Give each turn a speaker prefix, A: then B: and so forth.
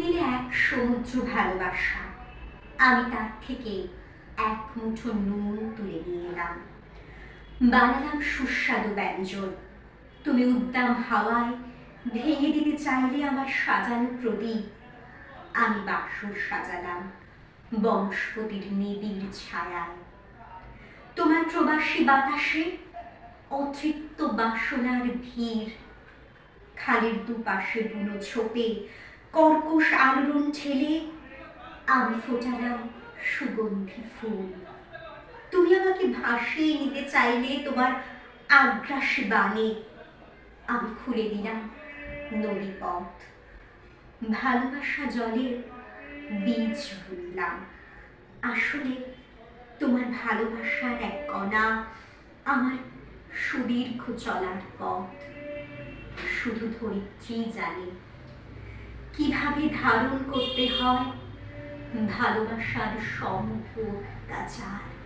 A: দিলে এক সমুদ্র ভালোবাসা। আমি তার থেকে এক মুঠো নুন তুলে নিয়ে এলাম। বানালাম সুস্বাদু ব্যঞ্জন। তুমি উদ্দাম হাওয়ায় ভেঙে দিতে চাইলে আমার সাজানো প্রদীপ। আমি বাসর সাজালাম বংশপতির নিবিড় ছায়ায়। তোমার প্রবাসী বাতাসে অতৃপ্ত বাসনার ভিড়। খালের দুপাশে বুনো ছোপে কর্কশ আলোড়ন ঠেলে আমি ফোটালাম সুগন্ধি ফুল। তুমি আমাকে ভাসিয়ে নিতে চাইলে তোমার আগ্রাস বাণী আমি খুলে দিলাম নদী পথ। ভালোবাসা জলে বীজ বুনলাম আসলে তোমার ভালোবাসার এক কণা আমার সুদীর্ঘ চলার পথ। শুধু ধরিত্রী জানে কীভাবে ধারণ করতে হয়? ভালোবাসার সম্ভব অত্যাচার